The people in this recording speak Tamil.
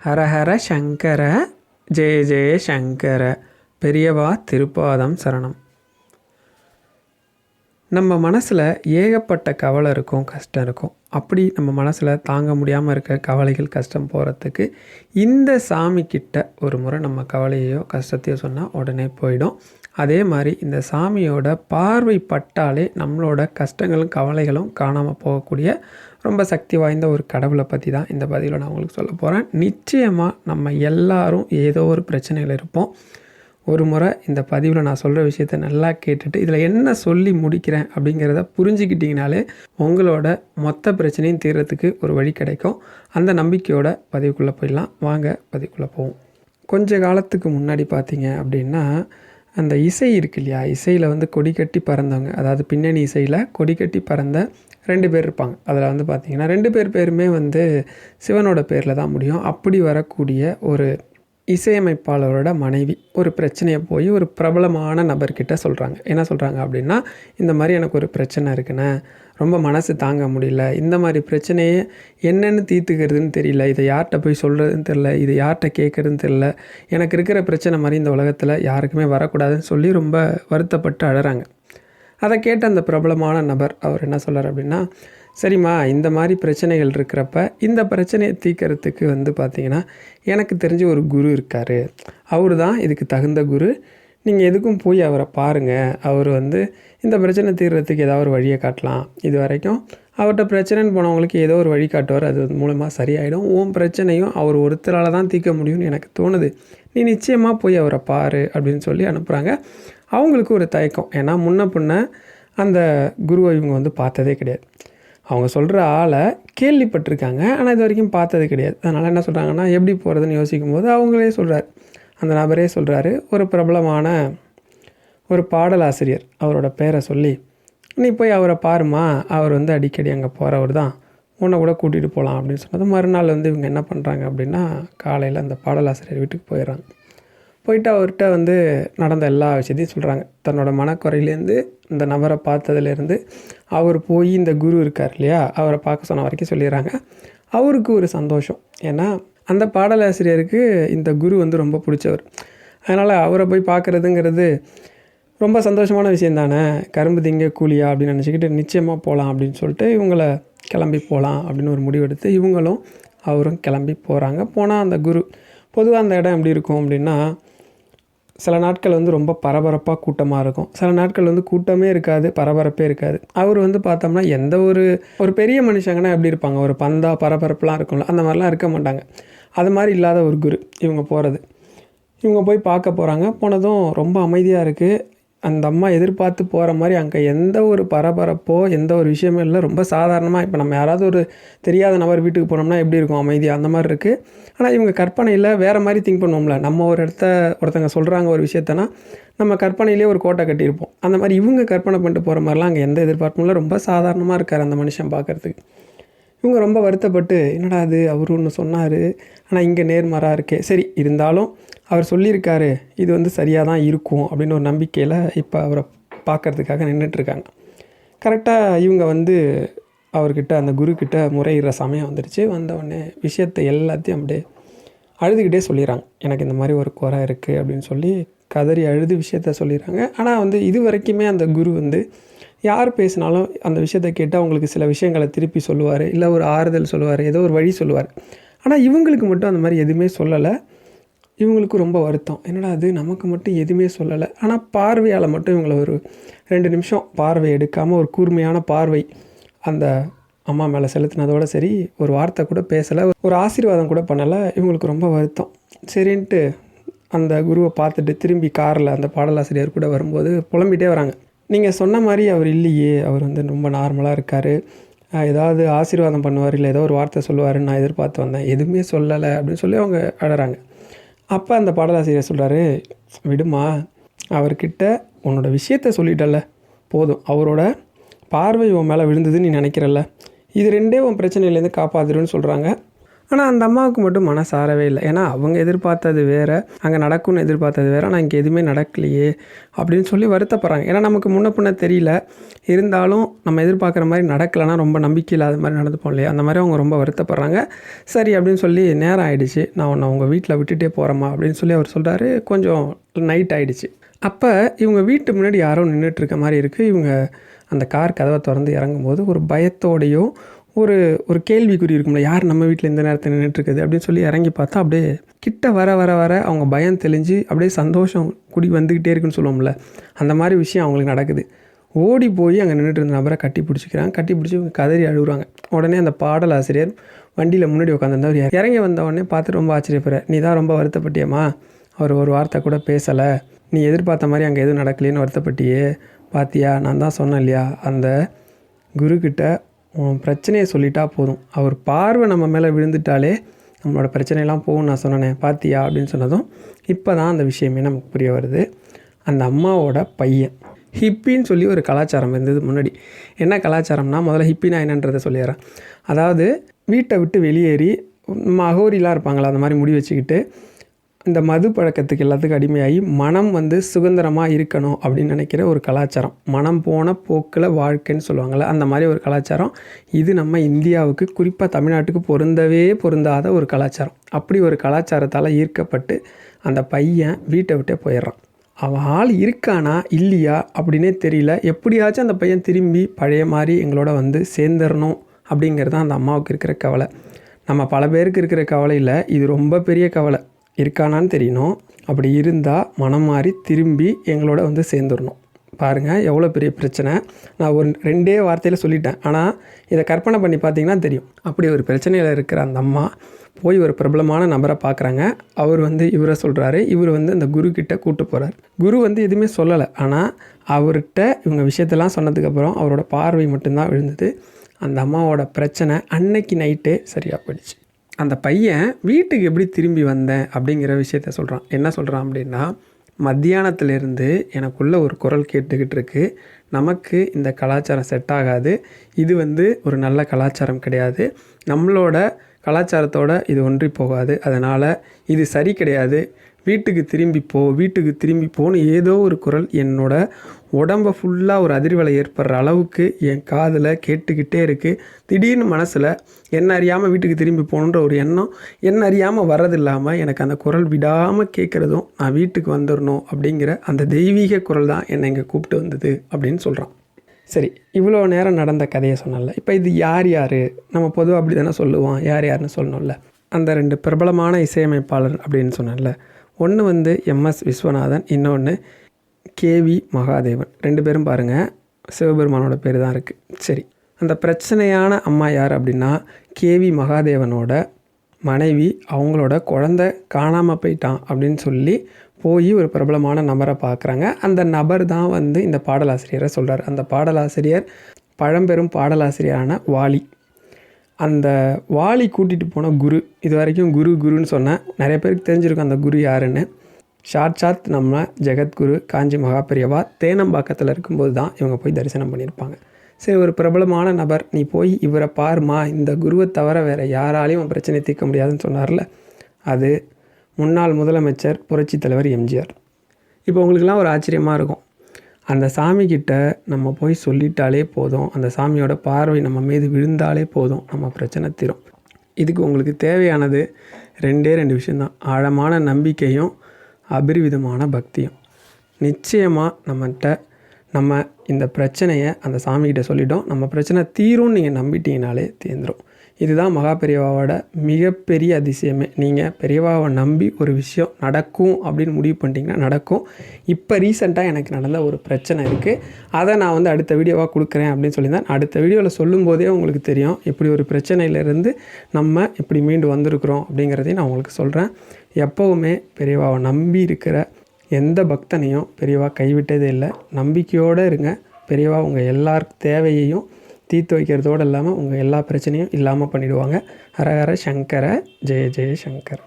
ஹரஹர சங்கர ஜெய ஜெய சங்கர. பெரியவா திருப்பாதம் சரணம். நம்ம மனசில் ஏகப்பட்ட கவலை இருக்கும் கஷ்டம் இருக்கும். அப்படி நம்ம மனசில் தாங்க முடியாமல் இருக்க கவலைகள் கஷ்டம் போகிறதுக்கு இந்த சாமி கிட்ட ஒரு முறை நம்ம கவலையோ கஷ்டத்தையோ சொன்னால் உடனே போயிடும். அதே மாதிரி இந்த சாமியோட பார்வை பட்டாலே நம்மளோட கஷ்டங்களும் கவலைகளும் காணாமல் போகக்கூடிய ரொம்ப சக்தி வாய்ந்த ஒரு கடவுளை பற்றி தான் இந்த பதிவில் நான் உங்களுக்கு சொல்ல போகிறேன் நிச்சயமாக நம்ம எல்லாரும் ஏதோ ஒரு பிரச்சனையில் இருப்போம். ஒரு முறை இந்த பதிவில் நான் சொல்கிற விஷயத்த நல்லா கேட்டுட்டு இதில் என்ன சொல்லி முடிக்கிறேன் அப்படிங்கிறத புரிஞ்சுக்கிட்டிங்கனாலே உங்களோட மொத்த பிரச்சனையும் தீர்றதுக்கு ஒரு வழி கிடைக்கும். அந்த நம்பிக்கையோட பதிவுக்குள்ளே போயிடலாம். வாங்க பதிவுக்குள்ளே போவோம். கொஞ்ச காலத்துக்கு முன்னாடி பார்த்தீங்க அப்படின்னா அந்த இசை இருக்கு இல்லையா? இசையில் வந்து கொடி கட்டி பறந்தவங்க. அதாவது பின்னணி இசையில் கொடி கட்டி பறந்த ரெண்டு பேர் இருப்பாங்க. அதில் வந்து பார்த்திங்கன்னா ரெண்டு பேர் பேருமே வந்து சிவனோட பேரில் தான் முடியும். அப்படி வரக்கூடிய ஒரு இசையமைப்பாளரோட மனைவி ஒரு பிரச்சனையை போய் ஒரு பிரபலமான நபர்கிட்ட சொல்கிறாங்க என்ன சொல்கிறாங்க அப்படின்னா இந்த மாதிரி எனக்கு ஒரு பிரச்சனை இருக்குண்ணே. ரொம்ப மனசு தாங்க முடியல. இந்த மாதிரி பிரச்சனையே என்னென்னு தீர்த்துக்கிறதுன்னு தெரியல. இதை யார்கிட்ட போய் சொல்கிறதுன்னு தெரில இதை யார்கிட்ட கேட்குறதுன்னு தெரில எனக்கு இருக்கிற பிரச்சனை மாதிரி இந்த உலகத்தில் யாருக்குமே வரக்கூடாதுன்னு சொல்லி ரொம்ப வருத்தப்பட்டு அழகிறாங்க அதை கேட்ட அந்த பிரபலமான நபர் அவர் என்ன சொல்கிறார் அப்படின்னா சரிம்மா இந்த மாதிரி பிரச்சனைகள் இருக்கிறப்ப இந்த பிரச்சனையை தீர்க்கறதுக்கு வந்து பார்த்திங்கன்னா எனக்கு தெரிஞ்ச ஒரு குரு இருக்கார். அவர் தான் இதுக்கு தகுந்த குரு. நீங்கள் எதுக்கும் போய் அவரை பாருங்கள் அவர் வந்து இந்த பிரச்சனை தீர்றதுக்கு ஏதாவது ஒரு வழியை காட்டலாம். இது வரைக்கும் அவர்கிட்ட பிரச்சனைன்னு போனவங்களுக்கு ஏதோ ஒரு வழி காட்டுவார். அது மூலமாக சரியாயிடும். உன் பிரச்சனையும் அவர் ஒருத்தரால் தான் தீர்க்க முடியும்னு எனக்கு தோணுது. நீ நிச்சயமாக போய் அவரை பாரு அப்படின்னு சொல்லி அனுப்புகிறாங்க அவங்களுக்கு ஒரு தயக்கம். ஏன்னா முன்ன பின்ன அந்த குருவை இவங்க வந்து பார்த்ததே கிடையாது. அவங்க சொல்கிற ஆளை கேள்விப்பட்டிருக்காங்க. ஆனால் இது வரைக்கும் பார்த்தது கிடையாது. அதனால் என்ன சொல்கிறாங்கன்னா எப்படி போகிறதுன்னு யோசிக்கும் போது அவங்களே சொல்கிறார் அந்த நபரே சொல்கிறாரு ஒரு பிரபலமான ஒரு பாடலாசிரியர் அவரோட பேரை சொல்லி நீ போய் அவரை பாருமா அவர் வந்து அடிக்கடி அங்கே போகிறவர் தான். உன்னை கூட கூட்டிகிட்டு போகலாம் அப்படின்னு சொன்னது. மறுநாள் வந்து இவங்க என்ன பண்ணுறாங்க அப்படின்னா காலையில் அந்த பாடலாசிரியர் வீட்டுக்கு போயிடுறாங்க. போயிட்டு அவர்கிட்ட வந்து நடந்த எல்லா விஷயத்தையும் சொல்கிறாங்க தன்னோட மனக்குறையிலேருந்து இந்த நபரை பார்த்ததுலேருந்து அவர் போய் இந்த குரு இருக்கார் இல்லையா அவரை பார்க்க சொன்ன வரைக்கும் சொல்லிடுறாங்க. அவருக்கு ஒரு சந்தோஷம். ஏன்னா அந்த பாடலாசிரியருக்கு இந்த குரு வந்து ரொம்ப பிடிச்சவர். அதனால் அவரை போய் பார்க்குறதுங்கிறது ரொம்ப சந்தோஷமான விஷயம் தானே கரும்பு திங்க கூலியா அப்படின்னு நினச்சிக்கிட்டு நிச்சயமாக போகலாம் அப்படின்னு சொல்லிட்டு இவங்களை கிளம்பி போகலாம் அப்படின்னு ஒரு முடிவெடுத்து இவங்களும் அவரும் கிளம்பி போகிறாங்க போனால் அந்த குரு பொதுவாக அந்த இடம் எப்படி இருக்கும் அப்படின்னா சில நாட்கள் வந்து ரொம்ப பரபரப்பாக கூட்டமாக இருக்கும். சில நாட்கள் வந்து கூட்டமே இருக்காது பரபரப்பே இருக்காது. அவர் வந்து பார்த்தோம்னா எந்த ஒரு ஒரு பெரிய மனுஷங்கன்னா எப்படி இருப்பாங்க? ஒரு பந்தா பரபரப்புலாம் இருக்கும்ல அந்த மாதிரிலாம் இருக்க மாட்டாங்க. அது மாதிரி இல்லாத ஒரு குரு இவங்க போகிறது இவங்க போய் பார்க்க போகிறாங்க போனதும் ரொம்ப அமைதியாக இருக்குது அந்த அம்மா எதிர்பார்த்து போகிற மாதிரி அங்கே எந்த ஒரு பரபரப்போ எந்த ஒரு விஷயமே இல்லை. ரொம்ப சாதாரணமாக இப்போ நம்ம யாராவது ஒரு தெரியாத நபர் வீட்டுக்கு போனோம்னா எப்படி இருக்கும்? அமைதியாக அந்த மாதிரி இருக்குது ஆனால் இவங்க கற்பனையில் வேறு மாதிரி திங்க் பண்ணுவோம்ல. நம்ம ஒரு இடத்த ஒருத்தங்க சொல்கிறாங்க ஒரு விஷயத்தனா நம்ம கற்பனையிலே ஒரு கோட்டை கட்டியிருப்போம். அந்த மாதிரி இவங்க கற்பனை பண்ணிட்டு போகிற மாதிரிலாம் அங்கே எந்த எதிர்பார்ப்பும் இல்லை. ரொம்ப சாதாரணமாக இருக்கார் அந்த மனுஷன் பார்க்குறதுக்கு. இவங்க ரொம்ப வருத்தப்பட்டு என்னடா அது அவர் ஒன்று சொன்னார். ஆனால் இங்கே நேர்மாராக இருக்கே. சரி இருந்தாலும் அவர் சொல்லியிருக்காரு இது வந்து சரியாக தான் இருக்கும். அப்படின்னு ஒரு நம்பிக்கையில் இப்போ அவரை பார்க்கறதுக்காக நின்றுட்டுருக்காங்க கரெக்டாக இவங்க வந்து அவர்கிட்ட அந்த குருக்கிட்ட முறையிடுற சமயம் வந்துடுச்சு வந்தவுடனே விஷயத்தை எல்லாத்தையும் அப்படியே அழுதுகிட்டே சொல்லிடுறாங்க. எனக்கு இந்த மாதிரி ஒரு குறை இருக்குது அப்படின்னு சொல்லி கதறி அழுது விஷயத்த சொல்லிடுறாங்க. ஆனால் வந்து இது வரைக்குமே அந்த குரு வந்து யார் பேசினாலும் அந்த விஷயத்தை கேட்டு அவங்களுக்கு சில விஷயங்களை திருப்பி சொல்லுவார் இல்லை ஒரு ஆறுதல் சொல்லுவார் ஏதோ ஒரு வழி சொல்லுவார். ஆனால் இவங்களுக்கு மட்டும் அந்த மாதிரி எதுவுமே சொல்லலை. இவங்களுக்கு ரொம்ப வருத்தம். என்னடா அது நமக்கு மட்டும் எதுவுமே சொல்லலை. ஆனால் பார்வையால் மட்டும் இவங்களை ஒரு ரெண்டு நிமிஷம் பார்வை எடுக்காமல் ஒரு கூர்மையான பார்வை அந்த அம்மா மேலே செலுத்தினதோட சரி ஒரு வார்த்தை கூட பேசலை ஒரு ஆசீர்வாதம் கூட பண்ணலை இவங்களுக்கு ரொம்ப வருத்தம். சரின்ட்டு அந்த குருவை பார்த்துட்டு திரும்பி காரில் அந்த பாடலாசிரியர் கூட வரும்போது புலம்பிகிட்டே வராங்க. நீங்கள் சொன்ன மாதிரி அவர் இல்லையே அவர் வந்து ரொம்ப நார்மலாக இருக்கார். ஏதாவது ஆசீர்வாதம் பண்ணுவார் இல்லை ஏதோ ஒரு வார்த்தை சொல்லுவாருன்னு நான் எதிர்பார்த்து வந்தேன். எதுவுமே சொல்லலை அப்படின்னு சொல்லி அவங்க அழகிறாங்க அப்போ அந்த பாடலாசிரியர் சொல்கிறாரு விடுமா அவர்கிட்ட உன்னோட விஷயத்த சொல்லிட்டல போதும் அவரோட பார்வை உன் மேலே விழுந்ததுன்னு நீ நினைக்கிறல்ல. இது ரெண்டே உன் பிரச்சனையிலேருந்து காப்பாற்றிடுன்னு சொல்கிறாங்க ஆனால் அந்த அம்மாவுக்கு மட்டும் மனசாரவே இல்லை. ஏன்னா அவங்க எதிர்பார்த்தது வேறு அங்கே நடக்கும்னு எதிர்பார்த்தது வேறு ஆனால் இங்கே எதுவுமே நடக்கலையே அப்படின்னு சொல்லி வருத்தப்படுறாங்க. ஏன்னா நமக்கு முன்ன பின்ன தெரியல. இருந்தாலும் நம்ம எதிர்பார்க்குற மாதிரி நடக்கலைன்னா ரொம்ப நம்பிக்கை இல்லாத மாதிரி நடந்துப்போம் இல்லையா? அந்த மாதிரி அவங்க ரொம்ப வருத்தப்படுறாங்க. சரி அப்படின்னு சொல்லி நேரம் ஆகிடுச்சு நான் உன்னை உங்கள் வீட்டில் விட்டுட்டே போகிறேம்மா அப்படின்னு சொல்லி அவர் சொல்கிறாரு கொஞ்சம் நைட் ஆகிடுச்சு அப்போ இவங்க வீட்டு முன்னாடி யாரோ நின்றுட்டு இருக்க மாதிரி இருக்குது இவங்க அந்த கார் கதவை திறந்து இறங்கும்போது ஒரு பயத்தோடையும் ஒரு ஒரு கேள்விக்குறி இருக்கும்ல யார் நம்ம வீட்டில் இந்த நேரத்தில் நின்றுட்டுருக்குது அப்படின்னு சொல்லி இறங்கி பார்த்தா அப்படியே கிட்ட வர வர வர அவங்க பயம் தெளிஞ்சு அப்படியே சந்தோஷம் குடி வந்துக்கிட்டே இருக்குன்னு சொல்லுவோம்ல அந்த மாதிரி விஷயம் அவங்களுக்கு நடக்குது. ஓடி போய் அங்கே நின்றுட்டு இருந்த நபரை கட்டி பிடிச்சிக்கிறாங்க. கட்டி பிடிச்சி கதறி அழுகுறாங்க. உடனே அந்த பாடல் ஆசிரியர் வண்டியில் முன்னாடி உட்காந்துருந்தவர் இறங்கி வந்த உடனே பார்த்து ரொம்ப ஆச்சரியப்படுற நீ தான் ரொம்ப வருத்தப்பட்டியம்மா? அவர் ஒரு வார்த்தை கூட பேசலை. நீ எதிர்பார்த்த மாதிரி அங்கே எதுவும் நடக்கலையேன்னு வருத்தப்பட்டியே. பாத்தியா? நான் தான் சொன்னேன் இல்லையா? அந்த குருக்கிட்ட உன் பிரச்சனையை சொல்லிட்டா போதும். அவர் பார்வை நம்ம மேலே விழுந்துட்டாலே நம்மளோட பிரச்சனையெல்லாம் போகும் நான் சொன்னேனே பார்த்தியா அப்படின்னு சொன்னதும் இப்போ தான் அந்த விஷயமே நமக்கு புரிய வருது. அந்த அம்மாவோட பையன். ஹிப்பின்னு சொல்லி ஒரு கலாச்சாரம் இருந்தது முன்னாடி. என்ன கலாச்சாரம்னா முதல்ல ஹிப்பினா என்னன்றதை சொல்லிடுறேன். அதாவது வீட்டை விட்டு வெளியேறி மகோரிலாம் இருப்பாங்களா அந்த மாதிரி முடி வச்சுக்கிட்டு இந்த மது பழக்கத்துக்கு எல்லாத்துக்கும் அடிமையாகி மனம் வந்து சுதந்திரமாக இருக்கணும் அப்படின்னு நினைக்கிற ஒரு கலாச்சாரம். மனம் போன போக்கில் வாழ்க்கைன்னு சொல்லுவாங்கள்ல அந்த மாதிரி ஒரு கலாச்சாரம் இது நம்ம இந்தியாவுக்கு குறிப்பாக தமிழ்நாட்டுக்கு பொருந்தவே பொருந்தாத ஒரு கலாச்சாரம். அப்படி ஒரு கலாச்சாரத்தால் ஈர்க்கப்பட்டு அந்த பையன் வீட்டை விட்டே போயிடுறான். அவன் ஆள் இருக்கானா இல்லையா அப்படின்னே தெரியல. எப்படியாச்சும் அந்த பையன் திரும்பி பழைய மாதிரி எங்களோட வந்து சேர்ந்துடணும் அப்படிங்கிறது தான் அந்த அம்மாவுக்கு இருக்கிற கவலை. நம்ம பல பேருக்கு இருக்கிற கவலையில் இது ரொம்ப பெரிய கவலை. இருக்கானான்னு தெரியணும். அப்படி இருந்தால் மனம் மாறி திரும்பி எங்களோட வந்து சேர்ந்துடணும் பாருங்கள் எவ்வளோ பெரிய பிரச்சனை. நான் ஒரு ரெண்டே வார்த்தையில் சொல்லிட்டேன். ஆனால் இதை கற்பனை பண்ணி பார்த்தீங்கன்னா தெரியும். அப்படி ஒரு பிரச்சனையில் இருக்கிற அந்த அம்மா போய் ஒரு பிரபலமான நபரை பார்க்குறாங்க. அவர் வந்து இவரை சொல்கிறாரு இவர் வந்து அந்த குரு கிட்ட கூட்டு போகிறார் குரு வந்து எதுவுமே சொல்லலை. ஆனால் அவர்கிட்ட இவங்க விஷயத்தெல்லாம் சொன்னதுக்கப்புறம் அவரோட பார்வை மட்டும்தான் விழுந்தது. அந்த அம்மாவோட பிரச்சனை அன்னைக்கு நைட்டே சரியாக போயிடுச்சு. அந்த பையன் வீட்டுக்கு எப்படி திரும்பி வந்தேன் அப்படிங்கிற விஷயத்த சொல்கிறான் என்ன சொல்கிறான் அப்படின்னா மத்தியானத்துலேருந்து எனக்குள்ளே ஒரு குரல் கேட்டுக்கிட்டு இருக்கு. நமக்கு இந்த கலாச்சாரம் செட் ஆகாது. இது வந்து ஒரு நல்ல கலாச்சாரம் கிடையாது. நம்மளோட கலாச்சாரத்தோட இது ஒன்றி போகாது. அதனால் இது சரி கிடையாது. வீட்டுக்கு திரும்பி போ வீட்டுக்கு திரும்பி போன்னு ஏதோ ஒரு குரல் என்னோட உடம்ப ஃபுல்லாக ஒரு அதிர்வலை ஏற்படுற அளவுக்கு என் காதில் கேட்டுக்கிட்டே இருக்குது திடீர்னு மனசில் என்ன அறியாமல் வீட்டுக்கு திரும்பி போகணுன்ற ஒரு எண்ணம் என்ன அறியாமல் வர்றது இல்லாமல் எனக்கு அந்த குரல் விடாமல் கேட்குறதும் நான் வீட்டுக்கு வந்துடணும் அப்படிங்கிற அந்த தெய்வீக குரல் தான் என்னை இங்கே கூப்பிட்டு வந்தது அப்படின்னு சொல்கிறான் சரி இவ்வளோ நேரம் நடந்த கதையை சொன்னல இப்போ இது யார் யார்? நம்ம பொதுவாக அப்படி தானே சொல்லுவோம் யார் யாருன்னு சொல்லணும்ல. அந்த ரெண்டு பிரபலமான இசையமைப்பாளர் அப்படின்னு சொன்னேன்ல. ஒன்று வந்து எம்எஸ் விஸ்வநாதன் இன்னொன்று கேவி மகாதேவன். ரெண்டு பேரும் பாருங்கள் சிவபெருமானோட பேர் தான் இருக்குது சரி அந்த பிரச்சனையான அம்மா யார் அப்படின்னா கேவி மகாதேவனோட மனைவி அவங்களோட குழந்த காணாமல் போயிட்டான் அப்படின்னு சொல்லி போய் ஒரு பிரபலமான நபரை பார்க்குறாங்க அந்த நபர் தான் வந்து இந்த பாடலாசிரியரை சொல்கிறார் அந்த பாடலாசிரியர் பழம்பெரும் பாடலாசிரியரான வாலி. அந்த வாலி கூட்டிகிட்டு போன குரு இது வரைக்கும் குரு குருன்னு சொன்னேன் நிறைய பேருக்கு தெரிஞ்சிருக்கும் அந்த குரு யாருன்னு. சாட்சாத் நம்ம ஜெகத்குரு காஞ்சி மகாபெரியவா தேனம்பாக்கத்தில் இருக்கும்போது தான் இவங்க போய் தரிசனம் பண்ணியிருப்பாங்க. சரி ஒரு பிரபலமான நபர் நீ போய் இவரை பாருமா இந்த குருவை தவிர வேறு யாராலையும் பிரச்சனை தீர்க்க முடியாதுன்னு சொன்னார்ல. அது முன்னாள் முதலமைச்சர் புரட்சித் தலைவர் எம்ஜிஆர். இப்போ உங்களுக்குலாம் ஒரு ஆச்சரியமாக இருக்கும். அந்த சாமிக்கிட்ட நம்ம போய் சொல்லிட்டாலே போதும். அந்த சாமியோட பார்வை நம்ம மீது விழுந்தாலே போதும். நம்ம பிரச்சனை தீரும். இதுக்கு உங்களுக்கு தேவையானது ரெண்டே ரெண்டு விஷயந்தான் ஆழமான நம்பிக்கையும் அபரிவிதமான பக்தியும். நிச்சயமாக நம்மகிட்ட நம்ம இந்த பிரச்சனையை அந்த சாமிக்கிட்ட சொல்லிட்டோம். நம்ம பிரச்சனை தீரும்னு நீங்கள் நம்பிட்டீங்கனாலே தீர்ந்துடும் இதுதான் மகா பெரியவாவோட மிகப்பெரிய அதிசயமே. நீங்கள் பெரியவாவை நம்பி ஒரு விஷயம் நடக்கும் அப்படின்னு முடிவு பண்ணிட்டீங்கன்னா நடக்கும். இப்போ ரீசெண்டாக எனக்கு நடந்த ஒரு பிரச்சனை இருக்குது அதை நான் வந்து அடுத்த வீடியோவாக கொடுக்குறேன் அப்படின்னு சொல்லியிருந்தேன். அடுத்த வீடியோவில் சொல்லும்போதே உங்களுக்கு தெரியும் இப்படி ஒரு பிரச்சனையிலேருந்து நம்ம இப்படி மீண்டு வந்திருக்கிறோம் அப்படிங்கிறதையும் நான் உங்களுக்கு சொல்கிறேன் எப்போவுமே பெரியவாவை நம்பி இருக்கிற எந்த பக்தனையும் பெரியவா கைவிட்டதே இல்லை. நம்பிக்கையோடு இருங்க. பெரியவா உங்கள் எல்லார் தேவையையும் தீர்த்து வைக்கிறதோடு இல்லாமல் உங்கள் எல்லா பிரச்சனையும் இல்லாமல் பண்ணிவிடுவாங்க ஹரஹர சங்கர ஜெய ஜெய சங்கர்.